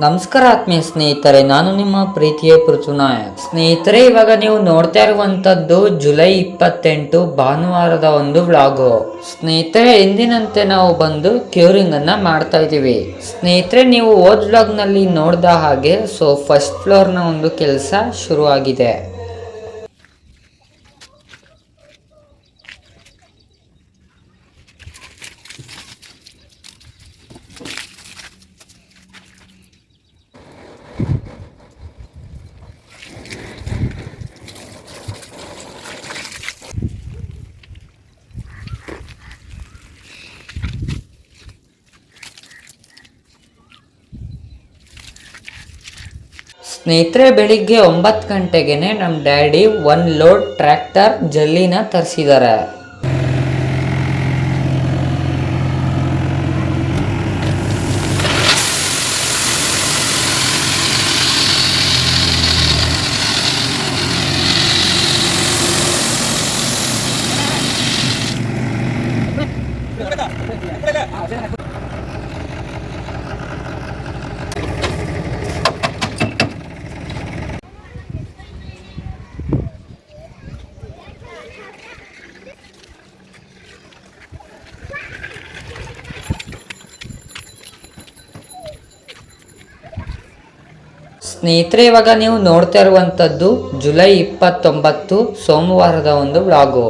ನಮಸ್ಕಾರ ಆತ್ಮೀಯ ಸ್ನೇಹಿತರೆ, ನಾನು ನಿಮ್ಮ ಪ್ರೀತಿಯ ಪೃಥುನಾಯಕ್. ಸ್ನೇಹಿತರೆ, ಇವಾಗ ನೀವು ನೋಡ್ತಾ ಇರುವಂತದ್ದು ಜುಲೈ ಇಪ್ಪತ್ತೆಂಟು ಭಾನುವಾರದ ಒಂದು ವ್ಲಾಗು. ಸ್ನೇಹಿತರೆ ಎಂದಿನಂತೆ ನಾವು ಬಂದು ಕ್ಯೂರಿಂಗ್ ಅನ್ನ ಮಾಡ್ತಾ ಇದ್ದೀವಿ. ಸ್ನೇಹಿತರೆ, ನೀವು ಓದ್ ವ್ಲಾಗ್ನಲ್ಲಿ ನೋಡ್ದ ಹಾಗೆ, ಸೊ, ಫಸ್ಟ್ ಫ್ಲೋರ್ನ ಒಂದು ಕೆಲಸ ಶುರುವಾಗಿದೆ. ಸ್ನೇಹಿತರೆ ಬೆಳಿಗ್ಗೆ ಒಂಬತ್ತು ಗಂಟೆಗೆ ನಮ್ಮ ಡ್ಯಾಡಿ ಒನ್ ಲೋಡ್ ಟ್ರ್ಯಾಕ್ಟರ್ ಜಲ್ಲಿನ ತರಿಸಿದ್ದಾರೆ ಸ್ನೇಹಿತರೆ ಇವಾಗ ನೀವು ನೋಡ್ತಾ ಇರುವಂಥದ್ದು ಜುಲೈ ಇಪ್ಪತ್ತೊಂಬತ್ತು ಸೋಮವಾರದ ಒಂದು ವ್ಲಾಗು.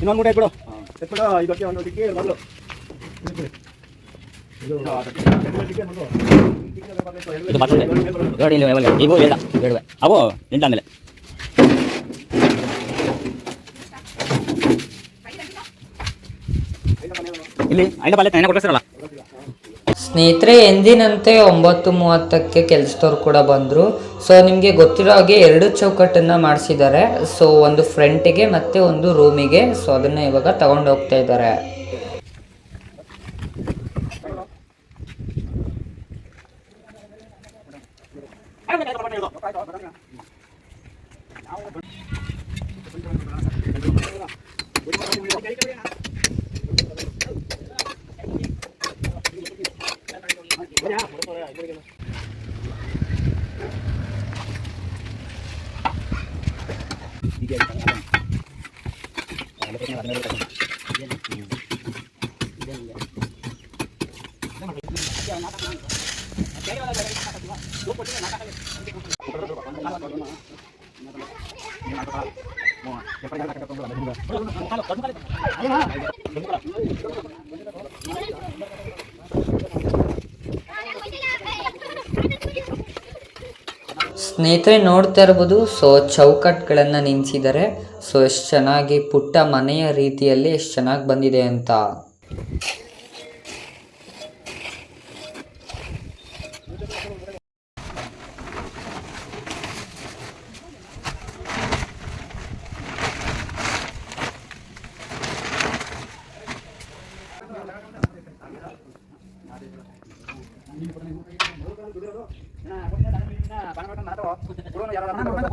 ಇನ್ನೊಂದು ಮೂಟೆ ಬಿಡು ಎತ್ಬಿಡ ಇದಕ್ಕೆ ಒಂದು ಟಿಕ್ಕಿ ಮೊದಲು. ಅವು ನಿಂತಾದ್ಮೇಲೆ. ಸ್ನೇಹಿತರೆ, ಎಂದಿನಂತೆ ಒಂಬತ್ತು ಮೂವತ್ತಕ್ಕೆ ಕೆಲಸದವ್ರು ಕೂಡ ಬಂದರು. ಸೊ ನಿಮಗೆ ಗೊತ್ತಿರೋ ಹಾಗೆ ಎರಡು ಚೌಕಟ್ಟನ್ನು ಮಾಡಿಸಿದ್ದಾರೆ. ಸೊ ಒಂದು ಫ್ರಂಟಿಗೆ ಮತ್ತು ಒಂದು ರೂಮಿಗೆ ಸೊ ಅದನ್ನು ಇವಾಗ ತಗೊಂಡು ಹೋಗ್ತಾ ಇದ್ದಾರೆ. ಸ್ನೇಹಿತರೆ, ನೋಡ್ತಾ ಇರ್ಬೋದು, ಸೊ ಚೌಕಟ್ಗಳನ್ನು ನಿನ್ಸಿದ್ದಾರೆ ಸೊ ಎಷ್ಟು ಚೆನ್ನಾಗಿ ಪುಟ್ಟ ಮನೆಯ ರೀತಿಯಲ್ಲಿ ಎಷ್ಟು ಚೆನ್ನಾಗಿ ಬಂದಿದೆ ಅಂತ.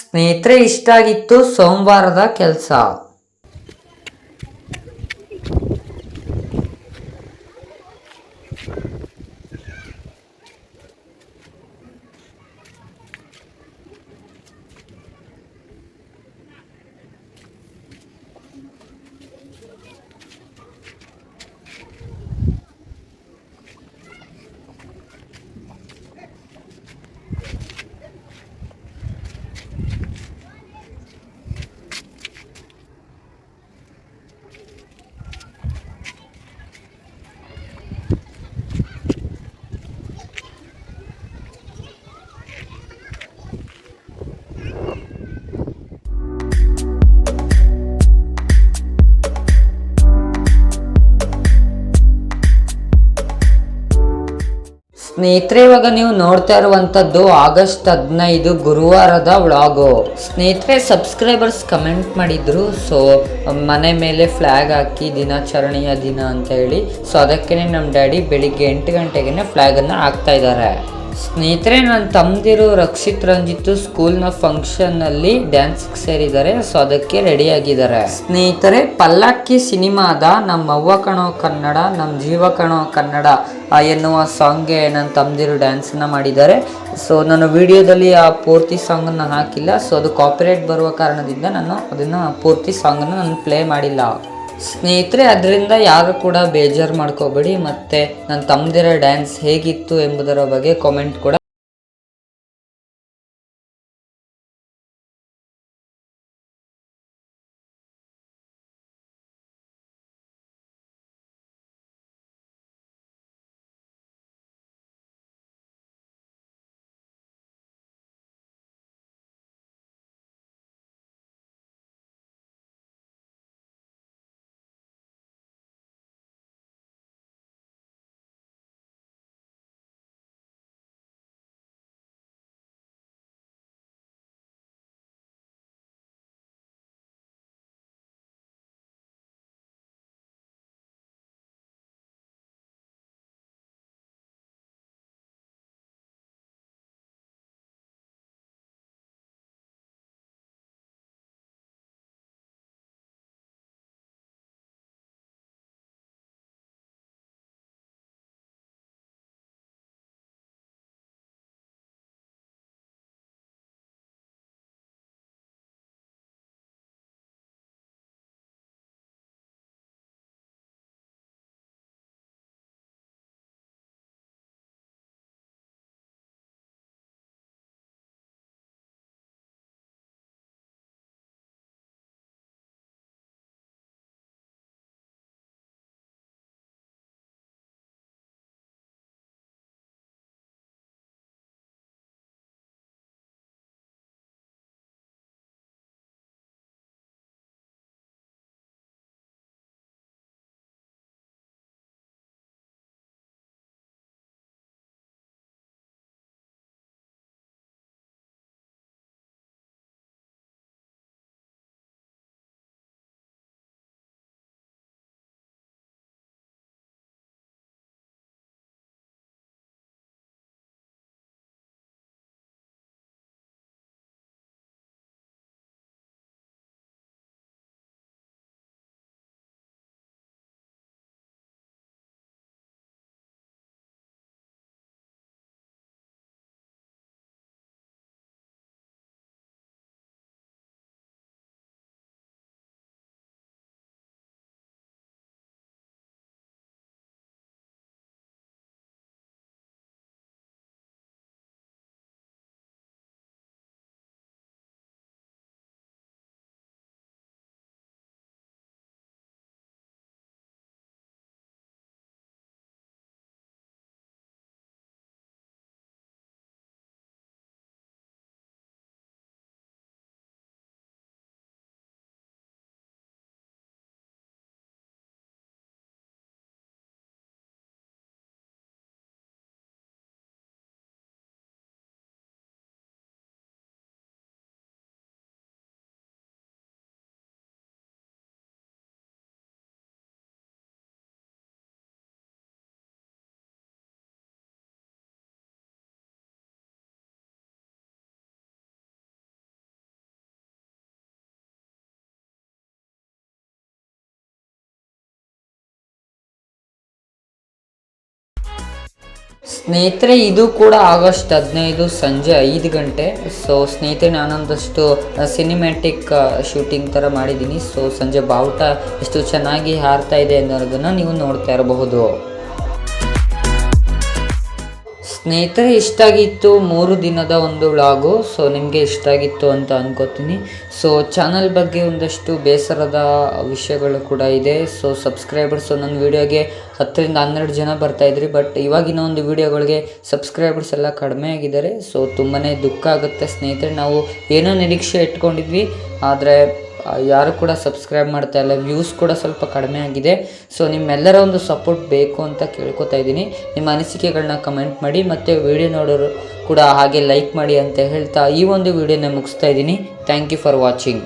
ಸ್ನೇಹಿತರೆ ಇಷ್ಟ ಆಗಿತ್ತು ಸೋಮವಾರದ ಕೆಲಸ. ಸ್ನೇಹಿತರೆ, ಇವಾಗ ನೀವು ನೋಡ್ತಾ ಇರುವಂತದ್ದು ಆಗಸ್ಟ್ ಹದಿನೈದು ಗುರುವಾರದ ವ್ಲಾಗು. ಸ್ನೇಹಿತರೆ, ಸಬ್ಸ್ಕ್ರೈಬರ್ಸ್ ಕಮೆಂಟ್ ಮಾಡಿದ್ರು, ಸೊ, ಮನೆ ಮೇಲೆ ಫ್ಲ್ಯಾಗ್ ಹಾಕಿ ದಿನಾಚರಣೆಯ ದಿನ ಅಂತ ಹೇಳಿ. ಸೊ, ಅದಕ್ಕೇನೆ ನಮ್ಮ ಡ್ಯಾಡಿ ಬೆಳಿಗ್ಗೆ ಎಂಟು ಗಂಟೆಗೆ ಫ್ಲ್ಯಾಗನ್ನು ಹಾಕ್ತಾ ಇದ್ದಾರೆ. ಸ್ನೇಹಿತರೆ ನನ್ನ ತಮ್ಮದಿರು ರಕ್ಷಿತ್ ರಂಜಿತ್ ಸ್ಕೂಲ್ನ ಫಂಕ್ಷನ್ನಲ್ಲಿ ಡ್ಯಾನ್ಸ್ಗೆ ಸೇರಿದ್ದಾರೆ, ಸೊ ಅದಕ್ಕೆ ರೆಡಿ ಆಗಿದ್ದಾರೆ. ಸ್ನೇಹಿತರೆ, ಪಲ್ಲಕ್ಕಿ ಸಿನಿಮಾದ ನಮ್ಮ ಅವ್ವ ಕಣೋ ಕನ್ನಡ ನಮ್ಮ ಜೀವ ಕಣೋ ಕನ್ನಡ ಎನ್ನುವ ಸಾಂಗ್ಗೆ ನನ್ನ ತಮ್ಮದಿರು ಡ್ಯಾನ್ಸನ್ನು ಮಾಡಿದ್ದಾರೆ. ಸೊ ನಾನು ವಿಡಿಯೋದಲ್ಲಿ ಆ ಪೂರ್ತಿ ಸಾಂಗನ್ನು ಹಾಕಿಲ್ಲ, ಸೊ ಅದು ಕಾಪಿರೈಟ್ ಬರುವ ಕಾರಣದಿಂದ ನಾನು ಅದನ್ನು ಪೂರ್ತಿ ಸಾಂಗನ್ನು ನಾನು ಪ್ಲೇ ಮಾಡಿಲ್ಲ. ಸ್ನೇಹಿತರೆ, ಅದರಿಂದ ಯಾರು ಕೂಡ ಬೇಜಾರು ಮಾಡ್ಕೋಬೇಡಿ. ಮತ್ತು ನನ್ನ ತಮ್ಮದಿರ ಡ್ಯಾನ್ಸ್ ಹೇಗಿತ್ತು ಎಂಬುದರ ಬಗ್ಗೆ ಕಾಮೆಂಟ್ ಕೂಡ ಸ್ನೇಹಿತರೆ, ಇದು ಕೂಡ ಆಗಸ್ಟ್ ಹದಿನೈದು ಸಂಜೆ ಐದು ಗಂಟೆ. ಸೊ ಸ್ನೇಹಿತರೆ, ನಾನೊಂದಷ್ಟು ಸಿನಿಮ್ಯಾಟಿಕ್ ಶೂಟಿಂಗ್ ಥರ ಮಾಡಿದ್ದೀನಿ. ಸೊ ಸಂಜೆ ಬಾವುಟ ಎಷ್ಟು ಚೆನ್ನಾಗಿ ಹಾರ್ತಾ ಇದೆ ಅನ್ನೋದನ್ನು ನೀವು ನೋಡ್ತಾ ಇರಬಹುದು. ಸ್ನೇಹಿತರೆ ಇಷ್ಟ ಆಗಿತ್ತು ಮೂರು ದಿನದ ಒಂದು ವ್ಲಾಗು. ಸೊ ನಿಮಗೆ ಇಷ್ಟ ಆಗಿತ್ತು ಅಂತ ಅನ್ಕೋತೀನಿ. ಸೊ ಚಾನಲ್ ಬಗ್ಗೆ ಒಂದಷ್ಟು ಬೇಸರದ ವಿಷಯಗಳು ಕೂಡ ಇದೆ. ಸೊ ಸಬ್ಸ್ಕ್ರೈಬರ್ಸು ನನ್ನ ವಿಡಿಯೋಗೆ ಹತ್ತರಿಂದ ಹನ್ನೆರಡು ಜನ ಬರ್ತಾ ಇದ್ರಿ. ಬಟ್ ಇವಾಗಿನ ಒಂದು ವಿಡಿಯೋಗಳಿಗೆ ಸಬ್ಸ್ಕ್ರೈಬರ್ಸ್ ಎಲ್ಲ ಕಡಿಮೆ ಆಗಿದ್ದಾರೆ. ಸೊ ತುಂಬಾ ದುಃಖ ಆಗುತ್ತೆ ಸ್ನೇಹಿತರೆ. ನಾವು ಏನೋ ನಿರೀಕ್ಷೆ ಇಟ್ಕೊಂಡಿದ್ವಿ. ಆದರೆ ಯಾರು ಕೂಡ ಸಬ್ಸ್ಕ್ರೈಬ್ ಮಾಡ್ತಾ ಇಲ್ಲ ವ್ಯೂಸ್ ಕೂಡ ಸ್ವಲ್ಪ ಕಡಿಮೆ ಆಗಿದೆ. ಸೊ ನಿಮ್ಮೆಲ್ಲರ ಒಂದು ಸಪೋರ್ಟ್ ಬೇಕು ಅಂತ ಕೇಳ್ಕೊತಾ ಇದ್ದೀನಿ. ನಿಮ್ಮ ಅನಿಸಿಕೆಗಳನ್ನ ಕಮೆಂಟ್ ಮಾಡಿ, ಮತ್ತು ವಿಡಿಯೋ ನೋಡೋರು ಕೂಡ ಹಾಗೆ ಲೈಕ್ ಮಾಡಿ ಅಂತ ಹೇಳ್ತಾ ಈ ಒಂದು ವಿಡಿಯೋನ ಮುಗಿಸ್ತಾ ಇದ್ದೀನಿ. Thank you for watching